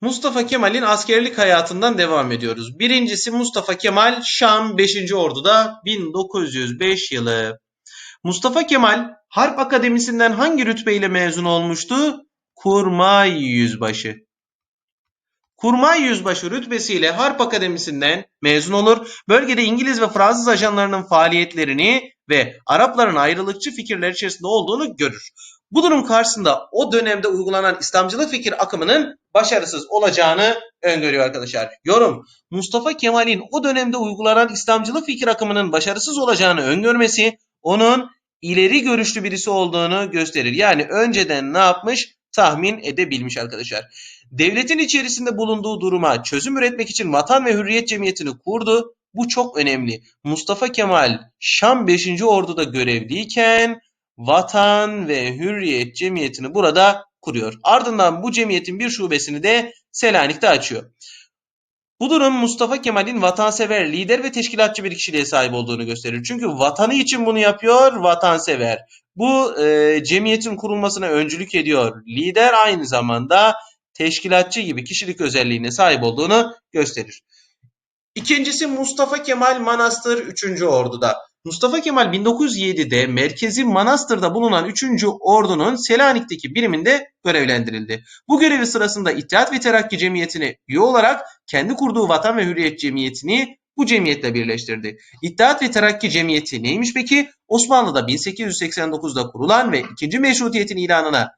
Mustafa Kemal'in askerlik hayatından devam ediyoruz. Birincisi Mustafa Kemal Şam 5. Ordu'da 1905 yılı. Mustafa Kemal Harp Akademisi'nden hangi rütbeyle mezun olmuştu? Kurmay Yüzbaşı. Kurmay Yüzbaşı rütbesiyle Harp Akademisi'nden mezun olur. Bölgede İngiliz ve Fransız ajanlarının faaliyetlerini ve Arapların ayrılıkçı fikirler içerisinde olduğunu görür. Bu durum karşısında o dönemde uygulanan İslamcılık fikir akımının başarısız olacağını öngörüyor arkadaşlar. Yorum Mustafa Kemal'in o dönemde uygulanan İslamcılık fikir akımının başarısız olacağını öngörmesi onun ileri görüşlü birisi olduğunu gösterir. Yani önceden ne yapmış? Tahmin edebilmiş arkadaşlar. Devletin içerisinde bulunduğu duruma çözüm üretmek için Vatan ve Hürriyet Cemiyeti'ni kurdu. Bu çok önemli. Mustafa Kemal Şam 5. Ordu'da görevliyken Vatan ve Hürriyet Cemiyeti'ni burada kuruyor. Ardından bu cemiyetin bir şubesini de Selanik'te açıyor. Bu durum Mustafa Kemal'in vatansever, lider ve teşkilatçı bir kişiliğe sahip olduğunu gösterir. Çünkü vatanı için bunu yapıyor, vatansever. Bu e, cemiyetin kurulmasına öncülük ediyor. Lider aynı zamanda teşkilatçı gibi kişilik özelliğine sahip olduğunu gösterir. İkincisi Mustafa Kemal Manastır 3. Ordu'da. Mustafa Kemal 1907'de merkezi Manastır'da bulunan 3. Ordu'nun Selanik'teki biriminde görevlendirildi. Bu görevi sırasında İttihat ve Terakki Cemiyeti'ne üye olarak kendi kurduğu Vatan ve Hürriyet Cemiyeti'ni bu cemiyetle birleştirdi. İttihat ve Terakki Cemiyeti neymiş peki? Osmanlı'da 1889'da kurulan ve ikinci meşrutiyetin ilanına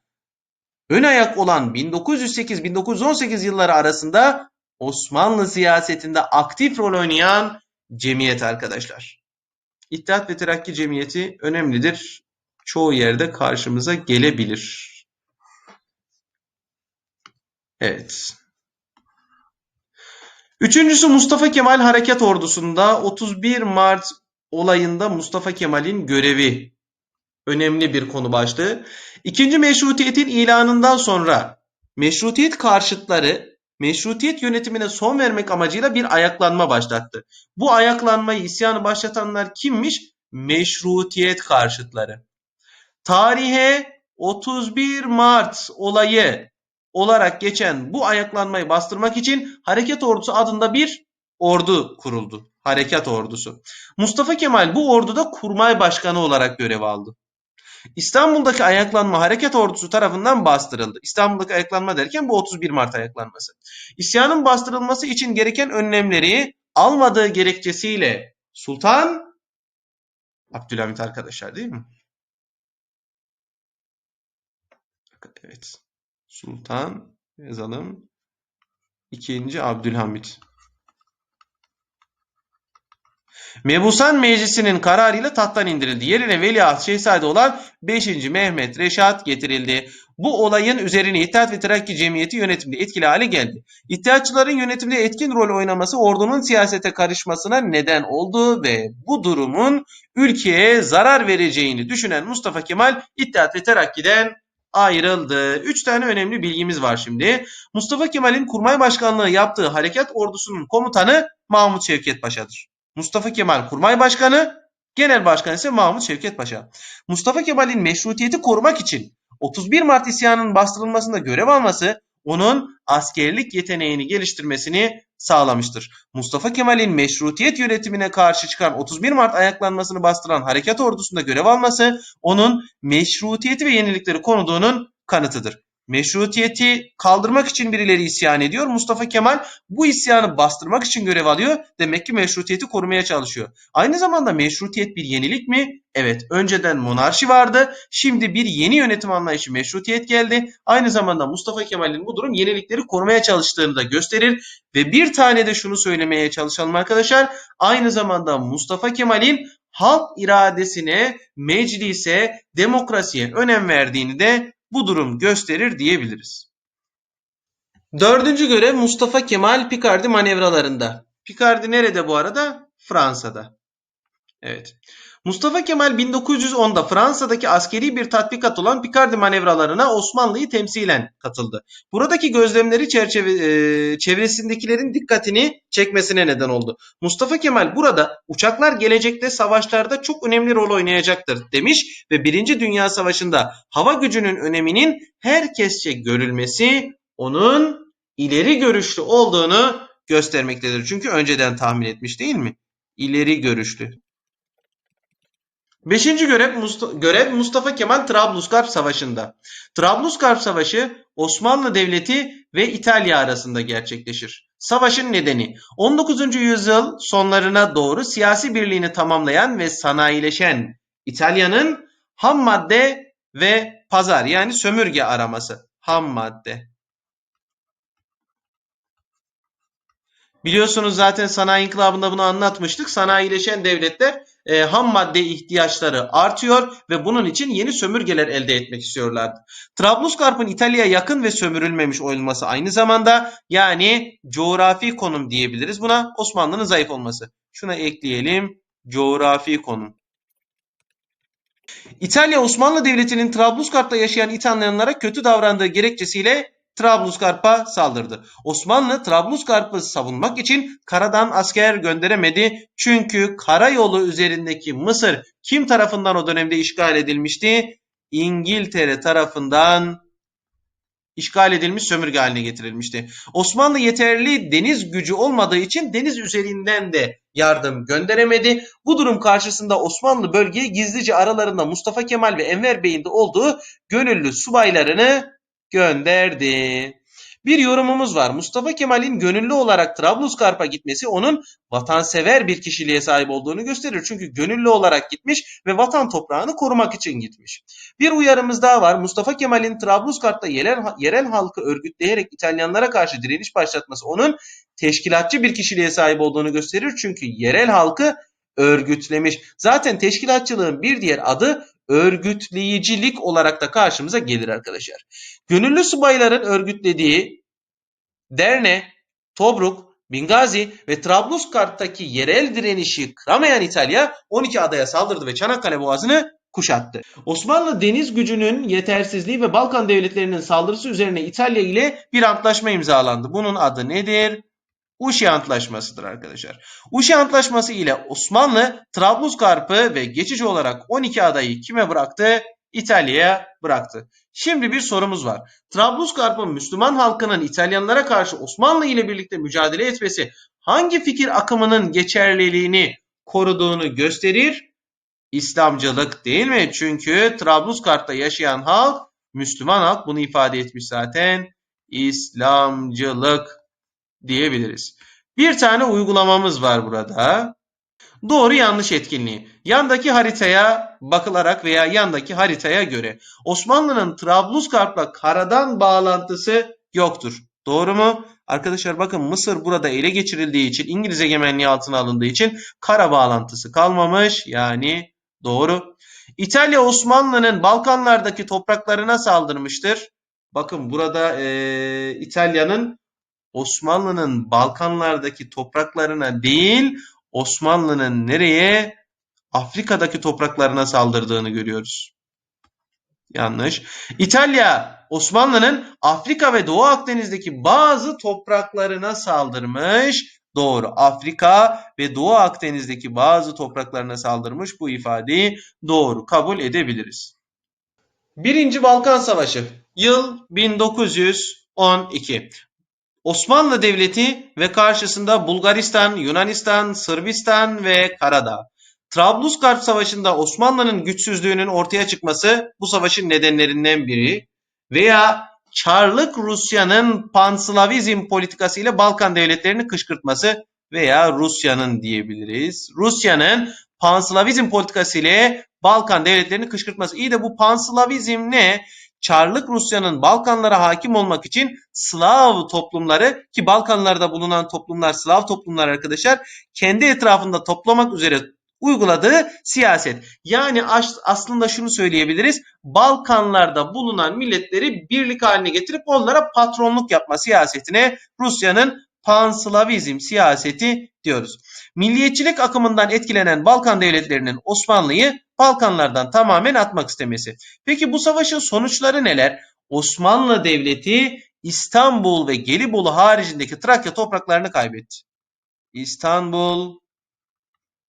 ön ayak olan 1908-1918 yılları arasında Osmanlı siyasetinde aktif rol oynayan cemiyet arkadaşlar. İttihat ve Terakki Cemiyeti önemlidir. Çoğu yerde karşımıza gelebilir. Evet. Üçüncüsü Mustafa Kemal Harekat Ordusu'nda 31 Mart olayında Mustafa Kemal'in görevi önemli bir konu başlığı. İkinci meşrutiyetin ilanından sonra meşrutiyet karşıtları meşrutiyet yönetimine son vermek amacıyla bir ayaklanma başlattı. Bu ayaklanmayı isyanı başlatanlar kimmiş? Meşrutiyet karşıtları. Tarihe 31 Mart olayı olarak geçen bu ayaklanmayı bastırmak için Hareket Ordusu adında bir ordu kuruldu. Harekat Ordusu. Mustafa Kemal bu orduda kurmay başkanı olarak görev aldı. İstanbul'daki ayaklanma Hareket Ordusu tarafından bastırıldı. İstanbul'daki ayaklanma derken bu 31 Mart ayaklanması. İsyanın bastırılması için gereken önlemleri almadığı gerekçesiyle Sultan Abdülhamit arkadaşlar değil mi? Evet. Sultan yazalım. İkinci Abdülhamit. Mebusan Meclisi'nin kararıyla tahttan indirildi. Yerine veliaht şehzade olan 5. Mehmet Reşat getirildi. Bu olayın üzerine İttihat ve Terakki Cemiyeti yönetimde etkili hale geldi. İttihatçıların yönetimde etkin rol oynaması ordunun siyasete karışmasına neden oldu ve bu durumun ülkeye zarar vereceğini düşünen Mustafa Kemal İttihat ve Terakki'den ayrıldı. Üç tane önemli bilgimiz var şimdi. Mustafa Kemal'in kurmay başkanlığı yaptığı harekat ordusunun komutanı Mahmut Şevket Paşa'dır. Mustafa Kemal kurmay başkanı, genel başkan ise Mahmut Şevket Paşa. Mustafa Kemal'in meşrutiyeti korumak için 31 Mart isyanının bastırılmasında görev alması onun askerlik yeteneğini geliştirmesini sağlamıştır. Mustafa Kemal'in meşrutiyet yönetimine karşı çıkan 31 Mart ayaklanmasını bastıran harekat ordusunda görev alması onun meşrutiyeti ve yenilikleri konuduğunun kanıtıdır. Meşrutiyeti kaldırmak için birileri isyan ediyor. Mustafa Kemal bu isyanı bastırmak için görev alıyor. Demek ki meşrutiyeti korumaya çalışıyor. Aynı zamanda meşrutiyet bir yenilik mi? Evet, önceden monarşi vardı. Şimdi bir yeni yönetim anlayışı meşrutiyet geldi. Aynı zamanda Mustafa Kemal'in bu durum yenilikleri korumaya çalıştığını da gösterir. Ve bir tane de şunu söylemeye çalışalım arkadaşlar. Aynı zamanda Mustafa Kemal'in halk iradesine, meclise, demokrasiye önem verdiğini de bu durum gösterir diyebiliriz. Dördüncü görev Mustafa Kemal Picardy manevralarında. Picardy nerede bu arada? Fransa'da. Evet. Mustafa Kemal 1910'da Fransa'daki askeri bir tatbikat olan Picardy manevralarına Osmanlı'yı temsilen katıldı. Buradaki gözlemleri çerçeve, e, çevresindekilerin dikkatini çekmesine neden oldu. Mustafa Kemal burada uçaklar gelecekte savaşlarda çok önemli rol oynayacaktır demiş ve 1. Dünya Savaşı'nda hava gücünün öneminin herkesçe görülmesi onun ileri görüşlü olduğunu göstermektedir. Çünkü önceden tahmin etmiş değil mi? İleri görüşlü. Beşinci görev, Musta görev Mustafa Kemal Trablusgarp Savaşı'nda. Trablusgarp Savaşı Osmanlı Devleti ve İtalya arasında gerçekleşir. Savaşın nedeni 19. yüzyıl sonlarına doğru siyasi birliğini tamamlayan ve sanayileşen İtalya'nın ham madde ve pazar yani sömürge araması. Ham madde. Biliyorsunuz zaten sanayi inkılabında bunu anlatmıştık. Sanayileşen devletler e, ham madde ihtiyaçları artıyor ve bunun için yeni sömürgeler elde etmek istiyorlardı. Trablusgarp'ın İtalya'ya yakın ve sömürülmemiş olması aynı zamanda yani coğrafi konum diyebiliriz buna Osmanlı'nın zayıf olması. Şuna ekleyelim coğrafi konum. İtalya Osmanlı Devleti'nin Trablusgarp'ta yaşayan İtalyanlara kötü davrandığı gerekçesiyle Trablusgarp'a saldırdı. Osmanlı Trablusgarp'ı savunmak için karadan asker gönderemedi. Çünkü karayolu üzerindeki Mısır kim tarafından o dönemde işgal edilmişti? İngiltere tarafından işgal edilmiş sömürge haline getirilmişti. Osmanlı yeterli deniz gücü olmadığı için deniz üzerinden de yardım gönderemedi. Bu durum karşısında Osmanlı bölgeye gizlice aralarında Mustafa Kemal ve Enver Bey'in de olduğu gönüllü subaylarını gönderdi. Bir yorumumuz var. Mustafa Kemal'in gönüllü olarak Trablusgarp'a gitmesi onun vatansever bir kişiliğe sahip olduğunu gösterir. Çünkü gönüllü olarak gitmiş ve vatan toprağını korumak için gitmiş. Bir uyarımız daha var. Mustafa Kemal'in Trablusgarp'ta yerel, yerel halkı örgütleyerek İtalyanlara karşı direniş başlatması onun teşkilatçı bir kişiliğe sahip olduğunu gösterir. Çünkü yerel halkı örgütlemiş. Zaten teşkilatçılığın bir diğer adı örgütleyicilik olarak da karşımıza gelir arkadaşlar. Gönüllü subayların örgütlediği Derne, Tobruk, Bingazi ve Trablusgarp'taki yerel direnişi kıramayan İtalya 12 adaya saldırdı ve Çanakkale Boğazı'nı kuşattı. Osmanlı deniz gücünün yetersizliği ve Balkan devletlerinin saldırısı üzerine İtalya ile bir antlaşma imzalandı. Bunun adı nedir? Uşi Antlaşması'dır arkadaşlar. Uşi Antlaşması ile Osmanlı Trablusgarp'ı ve geçici olarak 12 adayı kime bıraktı? İtalya'ya bıraktı. Şimdi bir sorumuz var. Trablusgarp'ın Müslüman halkının İtalyanlara karşı Osmanlı ile birlikte mücadele etmesi hangi fikir akımının geçerliliğini koruduğunu gösterir? İslamcılık değil mi? Çünkü Trablusgarp'ta yaşayan halk Müslüman halk bunu ifade etmiş zaten. İslamcılık diyebiliriz. Bir tane uygulamamız var burada. Doğru yanlış etkinliği. Yandaki haritaya bakılarak veya yandaki haritaya göre Osmanlı'nın Trablusgarp'la karadan bağlantısı yoktur. Doğru mu? Arkadaşlar bakın Mısır burada ele geçirildiği için İngiliz egemenliği altına alındığı için kara bağlantısı kalmamış. Yani doğru. İtalya Osmanlı'nın Balkanlardaki topraklarına saldırmıştır. Bakın burada e, İtalya'nın Osmanlı'nın Balkanlardaki topraklarına değil Osmanlı'nın nereye? Afrika'daki topraklarına saldırdığını görüyoruz. Yanlış. İtalya Osmanlı'nın Afrika ve Doğu Akdeniz'deki bazı topraklarına saldırmış. Doğru. Afrika ve Doğu Akdeniz'deki bazı topraklarına saldırmış. Bu ifadeyi doğru kabul edebiliriz. Birinci Balkan Savaşı. Yıl 1912. Osmanlı Devleti ve karşısında Bulgaristan, Yunanistan, Sırbistan ve Karadağ. Trablusgarp Savaşı'nda Osmanlı'nın güçsüzlüğünün ortaya çıkması bu savaşın nedenlerinden biri veya Çarlık Rusya'nın panslavizm politikasıyla Balkan devletlerini kışkırtması veya Rusya'nın diyebiliriz. Rusya'nın panslavizm politikası ile Balkan devletlerini kışkırtması. İyi de bu panslavizm ne? Çarlık Rusya'nın Balkanlara hakim olmak için Slav toplumları ki Balkanlarda bulunan toplumlar Slav toplumlar arkadaşlar kendi etrafında toplamak üzere uyguladığı siyaset. Yani aslında şunu söyleyebiliriz. Balkanlarda bulunan milletleri birlik haline getirip onlara patronluk yapma siyasetine Rusya'nın panslavizm siyaseti diyoruz. Milliyetçilik akımından etkilenen Balkan devletlerinin Osmanlı'yı Balkanlardan tamamen atmak istemesi. Peki bu savaşın sonuçları neler? Osmanlı Devleti İstanbul ve Gelibolu haricindeki Trakya topraklarını kaybetti. İstanbul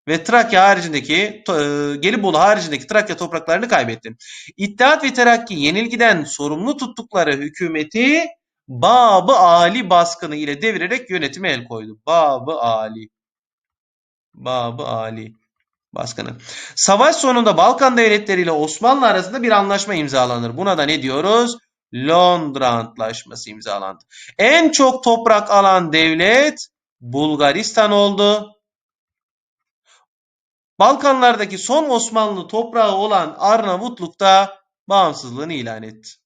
ve Trakya haricindeki e, Gelibolu haricindeki Trakya topraklarını kaybetti. İttihat ve Terakki yenilgiden sorumlu tuttukları hükümeti Babı Ali baskını ile devirerek yönetime el koydu. Babı Ali. Babı Ali baskını. Savaş sonunda Balkan devletleri ile Osmanlı arasında bir anlaşma imzalanır. Buna da ne diyoruz? Londra Antlaşması imzalandı. En çok toprak alan devlet Bulgaristan oldu. Balkanlardaki son Osmanlı toprağı olan Arnavutluk da bağımsızlığını ilan etti.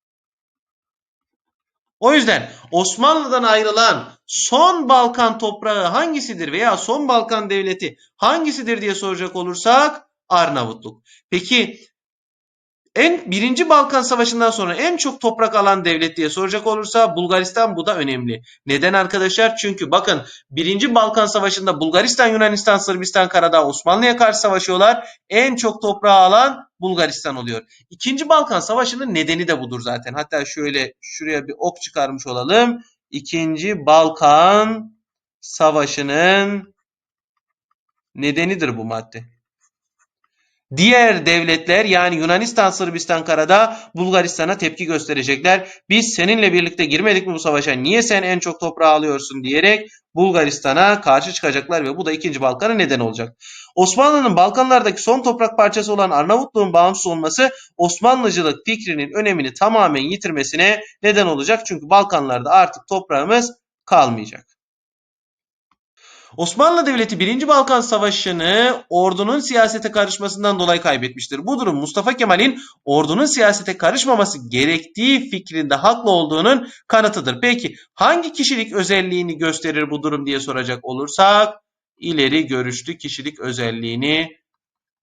O yüzden Osmanlı'dan ayrılan son Balkan toprağı hangisidir veya son Balkan devleti hangisidir diye soracak olursak Arnavutluk. Peki en birinci Balkan Savaşı'ndan sonra en çok toprak alan devlet diye soracak olursa Bulgaristan bu da önemli. Neden arkadaşlar? Çünkü bakın birinci Balkan Savaşı'nda Bulgaristan, Yunanistan, Sırbistan, Karadağ Osmanlı'ya karşı savaşıyorlar. En çok toprağı alan Bulgaristan oluyor. İkinci Balkan Savaşı'nın nedeni de budur zaten. Hatta şöyle şuraya bir ok çıkarmış olalım. İkinci Balkan Savaşı'nın nedenidir bu madde. Diğer devletler yani Yunanistan, Sırbistan, Karadağ Bulgaristan'a tepki gösterecekler. Biz seninle birlikte girmedik mi bu savaşa? Niye sen en çok toprağı alıyorsun diyerek Bulgaristan'a karşı çıkacaklar ve bu da 2. Balkan'a neden olacak. Osmanlı'nın Balkanlardaki son toprak parçası olan Arnavutluğun bağımsız olması Osmanlıcılık fikrinin önemini tamamen yitirmesine neden olacak. Çünkü Balkanlarda artık toprağımız kalmayacak. Osmanlı Devleti 1. Balkan Savaşı'nı ordunun siyasete karışmasından dolayı kaybetmiştir. Bu durum Mustafa Kemal'in ordunun siyasete karışmaması gerektiği fikrinde haklı olduğunun kanıtıdır. Peki hangi kişilik özelliğini gösterir bu durum diye soracak olursak ileri görüşlü kişilik özelliğini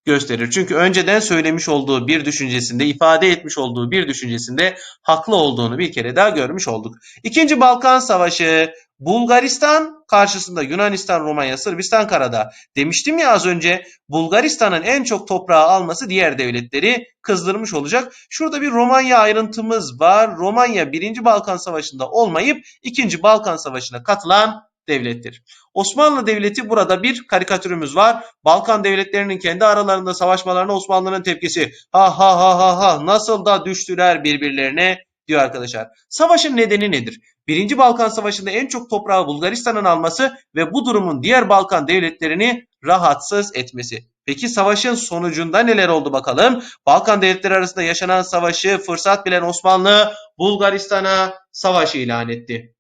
gösterir. Çünkü önceden söylemiş olduğu bir düşüncesinde, ifade etmiş olduğu bir düşüncesinde haklı olduğunu bir kere daha görmüş olduk. İkinci Balkan Savaşı Bulgaristan karşısında Yunanistan, Romanya, Sırbistan, Karadağ. Demiştim ya az önce Bulgaristan'ın en çok toprağı alması diğer devletleri kızdırmış olacak. Şurada bir Romanya ayrıntımız var. Romanya 1. Balkan Savaşı'nda olmayıp 2. Balkan Savaşı'na katılan devlettir. Osmanlı Devleti burada bir karikatürümüz var. Balkan devletlerinin kendi aralarında savaşmalarına Osmanlı'nın tepkisi. Ha ha ha ha ha nasıl da düştüler birbirlerine diyor arkadaşlar. Savaşın nedeni nedir? Birinci Balkan Savaşı'nda en çok toprağı Bulgaristan'ın alması ve bu durumun diğer Balkan devletlerini rahatsız etmesi. Peki savaşın sonucunda neler oldu bakalım? Balkan devletleri arasında yaşanan savaşı fırsat bilen Osmanlı Bulgaristan'a savaş ilan etti.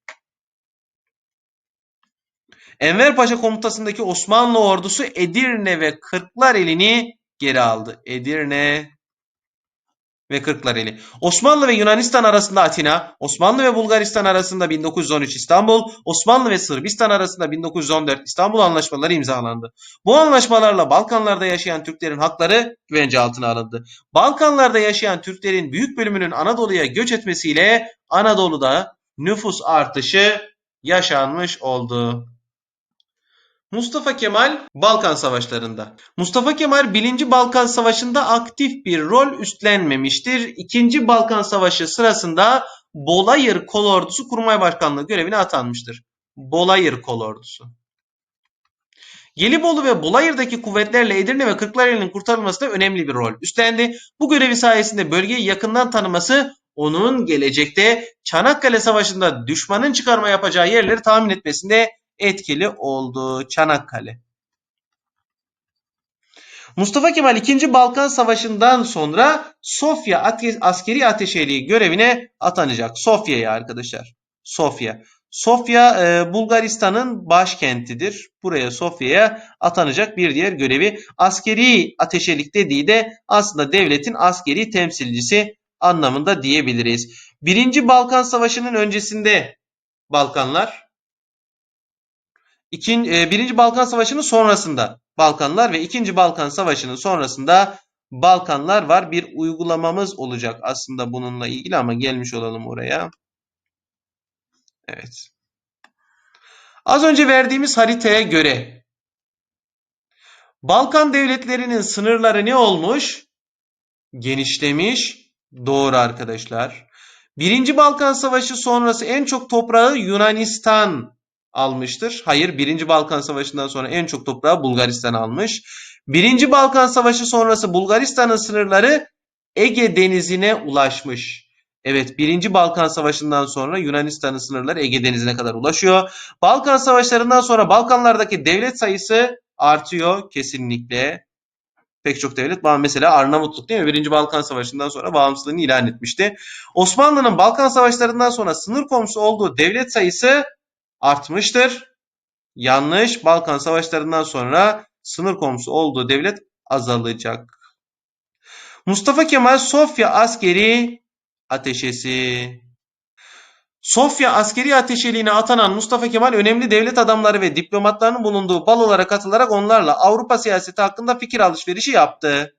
Enver Paşa komutasındaki Osmanlı ordusu Edirne ve Kırklareli'ni geri aldı. Edirne ve Kırklareli. Osmanlı ve Yunanistan arasında Atina, Osmanlı ve Bulgaristan arasında 1913 İstanbul, Osmanlı ve Sırbistan arasında 1914 İstanbul anlaşmaları imzalandı. Bu anlaşmalarla Balkanlarda yaşayan Türklerin hakları güvence altına alındı. Balkanlarda yaşayan Türklerin büyük bölümünün Anadolu'ya göç etmesiyle Anadolu'da nüfus artışı yaşanmış oldu. Mustafa Kemal Balkan Savaşlarında. Mustafa Kemal 1. Balkan Savaşı'nda aktif bir rol üstlenmemiştir. 2. Balkan Savaşı sırasında Bolayır Kolordusu Kurmay Başkanlığı görevine atanmıştır. Bolayır Kolordusu. Gelibolu ve Bolayır'daki kuvvetlerle Edirne ve Kırklareli'nin kurtarılmasında önemli bir rol üstlendi. Bu görevi sayesinde bölgeyi yakından tanıması onun gelecekte Çanakkale Savaşı'nda düşmanın çıkarma yapacağı yerleri tahmin etmesinde etkili oldu Çanakkale. Mustafa Kemal 2. Balkan Savaşı'ndan sonra Sofya askeri ateşeliği görevine atanacak. Sofya'ya arkadaşlar. Sofya. Sofya e, Bulgaristan'ın başkentidir. Buraya Sofya'ya atanacak bir diğer görevi. Askeri ateşelik dediği de aslında devletin askeri temsilcisi anlamında diyebiliriz. Birinci Balkan Savaşı'nın öncesinde Balkanlar İkinci, e, Birinci Balkan Savaşı'nın sonrasında Balkanlar ve İkinci Balkan Savaşı'nın sonrasında Balkanlar var. Bir uygulamamız olacak aslında bununla ilgili ama gelmiş olalım oraya. Evet. Az önce verdiğimiz haritaya göre Balkan devletlerinin sınırları ne olmuş? Genişlemiş. Doğru arkadaşlar. Birinci Balkan Savaşı sonrası en çok toprağı Yunanistan almıştır. Hayır, 1. Balkan Savaşı'ndan sonra en çok toprağı Bulgaristan almış. 1. Balkan Savaşı sonrası Bulgaristan'ın sınırları Ege Denizi'ne ulaşmış. Evet, 1. Balkan Savaşı'ndan sonra Yunanistan'ın sınırları Ege Denizi'ne kadar ulaşıyor. Balkan Savaşları'ndan sonra Balkanlardaki devlet sayısı artıyor kesinlikle. Pek çok devlet, mesela Arnavutluk değil mi? 1. Balkan Savaşı'ndan sonra bağımsızlığını ilan etmişti. Osmanlı'nın Balkan Savaşları'ndan sonra sınır komşusu olduğu devlet sayısı artmıştır. Yanlış. Balkan Savaşları'ndan sonra sınır komşusu olduğu devlet azalacak. Mustafa Kemal Sofya askeri ateşesi. Sofya askeri ateşeliğine atanan Mustafa Kemal önemli devlet adamları ve diplomatlarının bulunduğu balolara katılarak onlarla Avrupa siyaseti hakkında fikir alışverişi yaptı.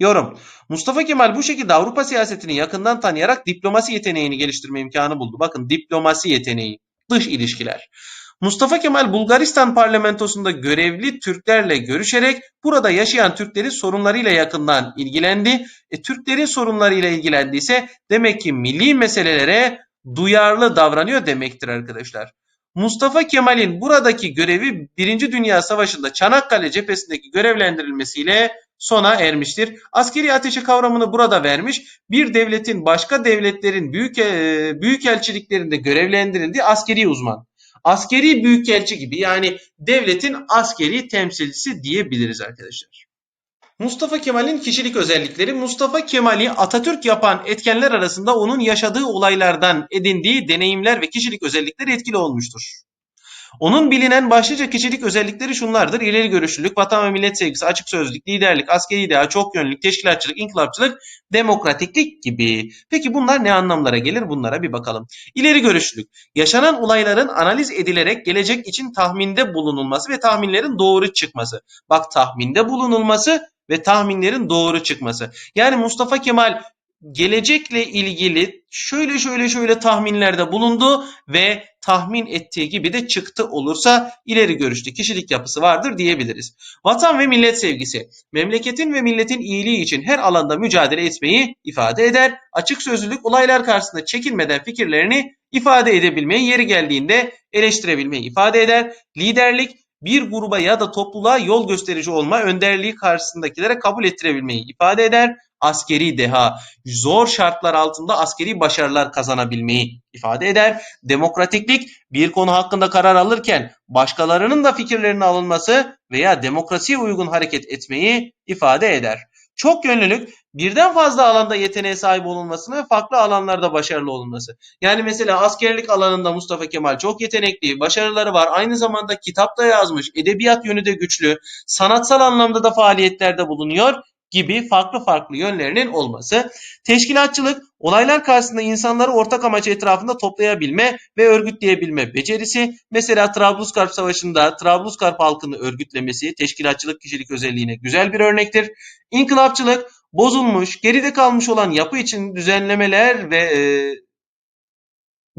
Yorum. Mustafa Kemal bu şekilde Avrupa siyasetini yakından tanıyarak diplomasi yeteneğini geliştirme imkanı buldu. Bakın diplomasi yeteneği, dış ilişkiler. Mustafa Kemal Bulgaristan parlamentosunda görevli Türklerle görüşerek burada yaşayan Türklerin sorunlarıyla yakından ilgilendi. E, Türklerin sorunlarıyla ilgilendiyse demek ki milli meselelere duyarlı davranıyor demektir arkadaşlar. Mustafa Kemal'in buradaki görevi 1. Dünya Savaşı'nda Çanakkale cephesindeki görevlendirilmesiyle sona ermiştir. Askeri ateşi kavramını burada vermiş. Bir devletin başka devletlerin büyük e, büyükelçiliklerinde görevlendirildiği askeri uzman askeri büyükelçi gibi yani devletin askeri temsilcisi diyebiliriz arkadaşlar. Mustafa Kemal'in kişilik özellikleri Mustafa Kemal'i Atatürk yapan etkenler arasında onun yaşadığı olaylardan edindiği deneyimler ve kişilik özellikleri etkili olmuştur. Onun bilinen başlıca kişilik özellikleri şunlardır. İleri görüşlülük, vatan ve millet sevgisi, açık sözlülük, liderlik, askeri idea, çok yönlülük, teşkilatçılık, inkılapçılık, demokratiklik gibi. Peki bunlar ne anlamlara gelir? Bunlara bir bakalım. İleri görüşlülük. Yaşanan olayların analiz edilerek gelecek için tahminde bulunulması ve tahminlerin doğru çıkması. Bak tahminde bulunulması ve tahminlerin doğru çıkması. Yani Mustafa Kemal gelecekle ilgili şöyle şöyle şöyle tahminlerde bulundu ve tahmin ettiği gibi de çıktı olursa ileri görüşlü kişilik yapısı vardır diyebiliriz. Vatan ve millet sevgisi memleketin ve milletin iyiliği için her alanda mücadele etmeyi ifade eder. Açık sözlülük olaylar karşısında çekinmeden fikirlerini ifade edebilmeyi yeri geldiğinde eleştirebilmeyi ifade eder. Liderlik bir gruba ya da topluluğa yol gösterici olma, önderliği karşısındakilere kabul ettirebilmeyi ifade eder askeri deha, zor şartlar altında askeri başarılar kazanabilmeyi ifade eder. Demokratiklik bir konu hakkında karar alırken başkalarının da fikirlerinin alınması veya demokrasiye uygun hareket etmeyi ifade eder. Çok yönlülük birden fazla alanda yeteneğe sahip olunmasını ve farklı alanlarda başarılı olunması. Yani mesela askerlik alanında Mustafa Kemal çok yetenekli, başarıları var. Aynı zamanda kitap da yazmış, edebiyat yönü de güçlü, sanatsal anlamda da faaliyetlerde bulunuyor gibi farklı farklı yönlerinin olması. Teşkilatçılık, olaylar karşısında insanları ortak amaç etrafında toplayabilme ve örgütleyebilme becerisi. Mesela Trablusgarp Savaşı'nda Trablusgarp halkını örgütlemesi teşkilatçılık kişilik özelliğine güzel bir örnektir. İnkılapçılık, bozulmuş, geride kalmış olan yapı için düzenlemeler ve e,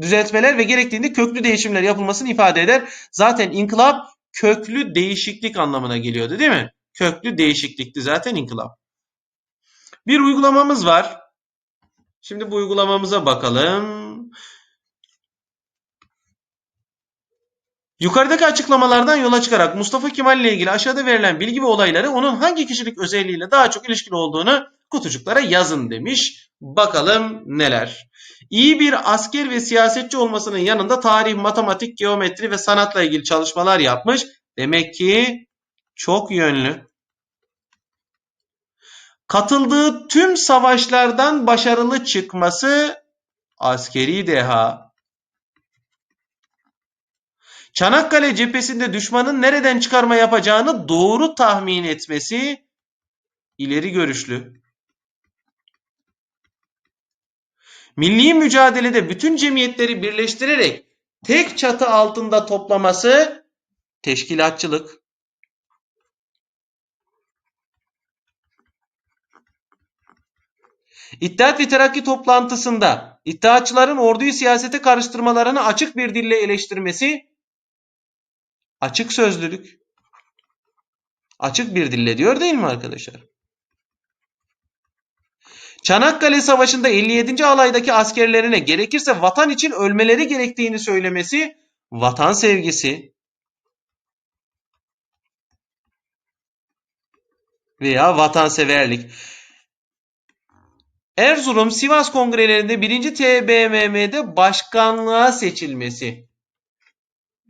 düzeltmeler ve gerektiğinde köklü değişimler yapılmasını ifade eder. Zaten inkılap köklü değişiklik anlamına geliyordu değil mi? Köklü değişiklikti zaten inkılap. Bir uygulamamız var. Şimdi bu uygulamamıza bakalım. Yukarıdaki açıklamalardan yola çıkarak Mustafa Kemal ile ilgili aşağıda verilen bilgi ve olayları onun hangi kişilik özelliğiyle daha çok ilişkili olduğunu kutucuklara yazın demiş. Bakalım neler. İyi bir asker ve siyasetçi olmasının yanında tarih, matematik, geometri ve sanatla ilgili çalışmalar yapmış. Demek ki çok yönlü. Katıldığı tüm savaşlardan başarılı çıkması askeri deha. Çanakkale cephesinde düşmanın nereden çıkarma yapacağını doğru tahmin etmesi ileri görüşlü. Milli mücadelede bütün cemiyetleri birleştirerek tek çatı altında toplaması teşkilatçılık. İttihat ve Terakki toplantısında İttihatçıların orduyu siyasete karıştırmalarını açık bir dille eleştirmesi açık sözlülük. Açık bir dille diyor değil mi arkadaşlar? Çanakkale Savaşı'nda 57. alaydaki askerlerine gerekirse vatan için ölmeleri gerektiğini söylemesi vatan sevgisi veya vatanseverlik. Erzurum Sivas kongrelerinde 1. TBMM'de başkanlığa seçilmesi.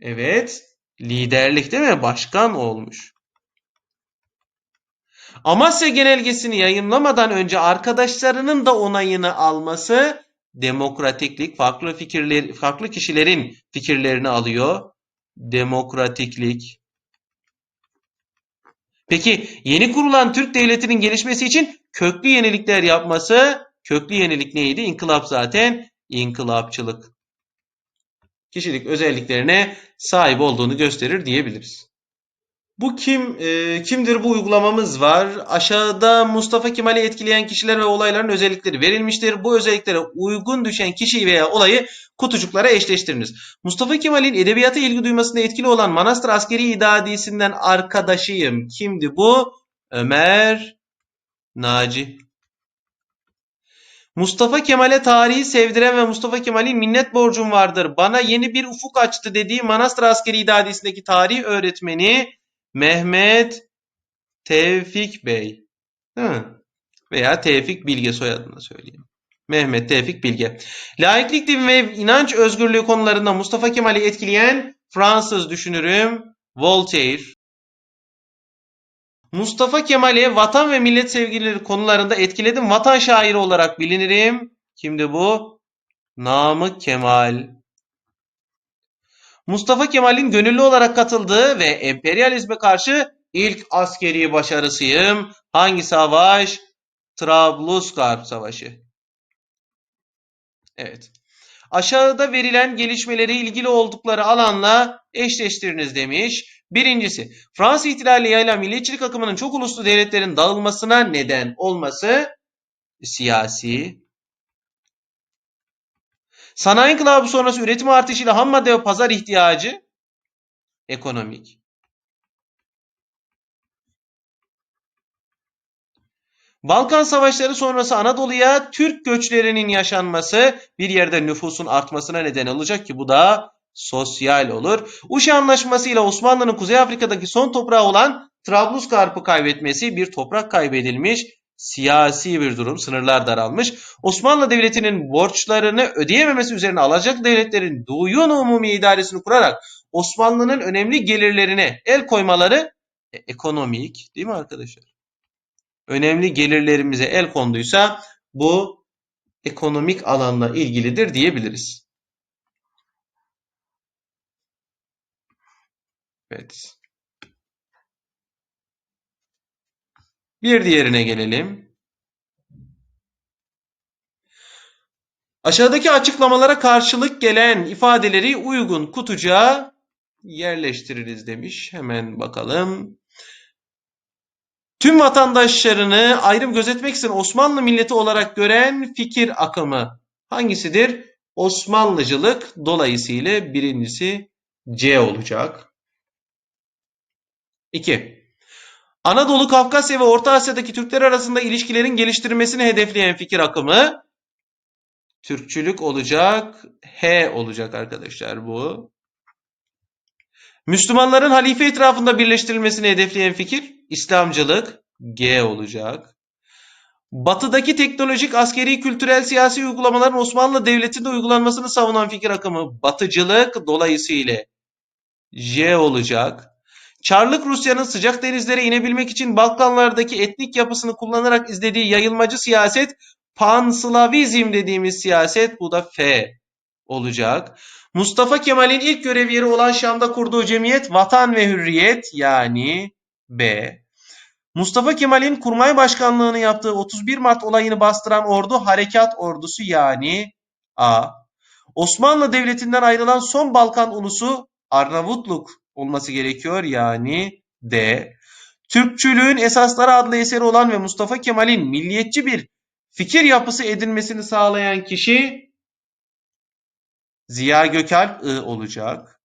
Evet. Liderlik değil mi? Başkan olmuş. Amasya genelgesini yayınlamadan önce arkadaşlarının da onayını alması demokratiklik, farklı fikirler, farklı kişilerin fikirlerini alıyor. Demokratiklik. Peki yeni kurulan Türk devletinin gelişmesi için köklü yenilikler yapması, köklü yenilik neydi? İnkılap zaten, inkılapçılık. Kişilik özelliklerine sahip olduğunu gösterir diyebiliriz. Bu kim e, kimdir bu uygulamamız var. Aşağıda Mustafa Kemal'i etkileyen kişiler ve olayların özellikleri verilmiştir. Bu özelliklere uygun düşen kişiyi veya olayı kutucuklara eşleştiriniz. Mustafa Kemal'in edebiyata ilgi duymasında etkili olan Manastır Askeri İdadisi'nden arkadaşıyım. Kimdi bu? Ömer Naci. Mustafa Kemal'e tarihi sevdiren ve Mustafa Kemal'in minnet borcum vardır. Bana yeni bir ufuk açtı dediği Manastır Askeri İdadisi'ndeki tarih öğretmeni Mehmet Tevfik Bey. Değil? Veya Tevfik Bilge soyadını söyleyeyim. Mehmet Tevfik Bilge. Laiklik din ve inanç özgürlüğü konularında Mustafa Kemal'i etkileyen Fransız düşünürüm Voltaire. Mustafa Kemal'i vatan ve millet sevgilileri konularında etkiledim. Vatan şairi olarak bilinirim. Kimdi bu? Namık Kemal. Mustafa Kemal'in gönüllü olarak katıldığı ve emperyalizme karşı ilk askeri başarısıyım. Hangi savaş? Trablusgarp Savaşı. Evet. Aşağıda verilen gelişmeleri ilgili oldukları alanla eşleştiriniz demiş. Birincisi, Fransız ihtilaliyle yayılan milliyetçilik akımının çok uluslu devletlerin dağılmasına neden olması siyasi. Sanayi inkılabı sonrası üretim artışıyla ham madde ve pazar ihtiyacı ekonomik. Balkan Savaşları sonrası Anadolu'ya Türk göçlerinin yaşanması bir yerde nüfusun artmasına neden olacak ki bu da sosyal olur. Uşa Anlaşması ile Osmanlı'nın Kuzey Afrika'daki son toprağı olan Trablusgarp'ı kaybetmesi bir toprak kaybedilmiş siyasi bir durum, sınırlar daralmış. Osmanlı Devleti'nin borçlarını ödeyememesi üzerine alacak devletlerin duyun umumi idaresini kurarak Osmanlı'nın önemli gelirlerine el koymaları e, ekonomik değil mi arkadaşlar? Önemli gelirlerimize el konduysa bu ekonomik alanla ilgilidir diyebiliriz. Evet. Bir diğerine gelelim. Aşağıdaki açıklamalara karşılık gelen ifadeleri uygun kutucuğa yerleştiririz demiş. Hemen bakalım. Tüm vatandaşlarını ayrım gözetmeksizin Osmanlı milleti olarak gören fikir akımı hangisidir? Osmanlıcılık dolayısıyla birincisi C olacak. 2. Anadolu, Kafkasya ve Orta Asya'daki Türkler arasında ilişkilerin geliştirilmesini hedefleyen fikir akımı Türkçülük olacak. H olacak arkadaşlar bu. Müslümanların halife etrafında birleştirilmesini hedefleyen fikir İslamcılık G olacak. Batıdaki teknolojik, askeri, kültürel, siyasi uygulamaların Osmanlı Devleti'nde uygulanmasını savunan fikir akımı batıcılık dolayısıyla J olacak. Çarlık Rusya'nın sıcak denizlere inebilmek için Balkanlardaki etnik yapısını kullanarak izlediği yayılmacı siyaset Panslavizm dediğimiz siyaset bu da F olacak. Mustafa Kemal'in ilk görev yeri olan Şam'da kurduğu cemiyet Vatan ve Hürriyet yani B. Mustafa Kemal'in kurmay başkanlığını yaptığı 31 Mart olayını bastıran ordu Harekat Ordusu yani A. Osmanlı Devleti'nden ayrılan son Balkan ulusu Arnavutluk olması gerekiyor. Yani D. Türkçülüğün Esasları adlı eseri olan ve Mustafa Kemal'in milliyetçi bir fikir yapısı edinmesini sağlayan kişi Ziya Gökalp I olacak.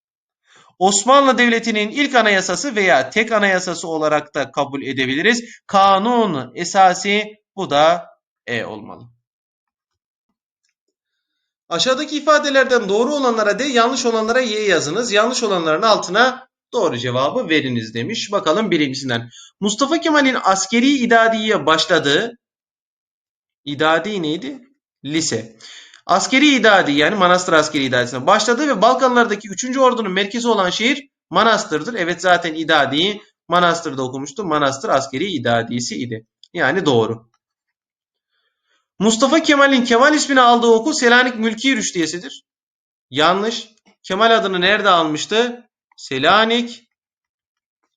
Osmanlı Devleti'nin ilk anayasası veya tek anayasası olarak da kabul edebiliriz. Kanun esası bu da E olmalı. Aşağıdaki ifadelerden doğru olanlara D, yanlış olanlara Y yazınız. Yanlış olanların altına doğru cevabı veriniz demiş. Bakalım birincisinden. Mustafa Kemal'in askeri idadiye başladığı İdadi neydi? Lise. Askeri idadi yani Manastır Askeri İdadisi'ne başladı ve Balkanlardaki 3. ordunun merkezi olan şehir Manastır'dır. Evet zaten idadiyi Manastır'da okumuştu. Manastır Askeri İdadisi idi. Yani doğru. Mustafa Kemal'in Kemal ismini aldığı okul Selanik Mülki Rüştiyesi'dir. Yanlış. Kemal adını nerede almıştı? Selanik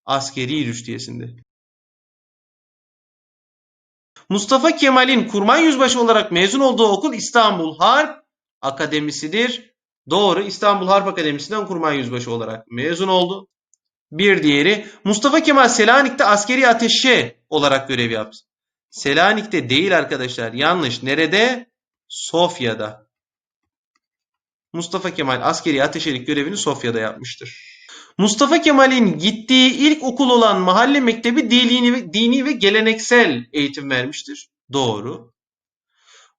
Askeri Rüştiyesi'nde. Mustafa Kemal'in kurmay yüzbaşı olarak mezun olduğu okul İstanbul Harp Akademisi'dir. Doğru. İstanbul Harp Akademisi'nden kurmay yüzbaşı olarak mezun oldu. Bir diğeri Mustafa Kemal Selanik'te askeri ateşe olarak görev yaptı. Selanik'te değil arkadaşlar. Yanlış. Nerede? Sofya'da. Mustafa Kemal askeri ateşelik görevini Sofya'da yapmıştır. Mustafa Kemal'in gittiği ilk okul olan mahalle mektebi dini ve, dini ve geleneksel eğitim vermiştir. Doğru.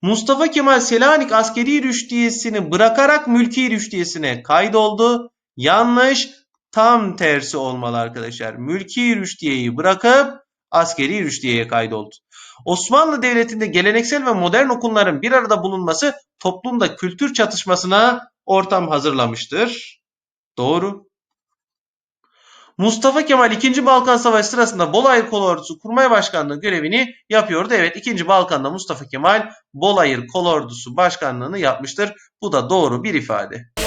Mustafa Kemal Selanik askeri rüştiyesini bırakarak mülki rüştiyesine kaydoldu. Yanlış. Tam tersi olmalı arkadaşlar. Mülki rüştiyeyi bırakıp askeri rüştiyeye kaydoldu. Osmanlı Devleti'nde geleneksel ve modern okulların bir arada bulunması toplumda kültür çatışmasına ortam hazırlamıştır. Doğru. Mustafa Kemal 2. Balkan Savaşı sırasında Bolayır Kolordusu Kurmay Başkanlığı görevini yapıyordu. Evet 2. Balkan'da Mustafa Kemal Bolayır Kolordusu Başkanlığını yapmıştır. Bu da doğru bir ifade.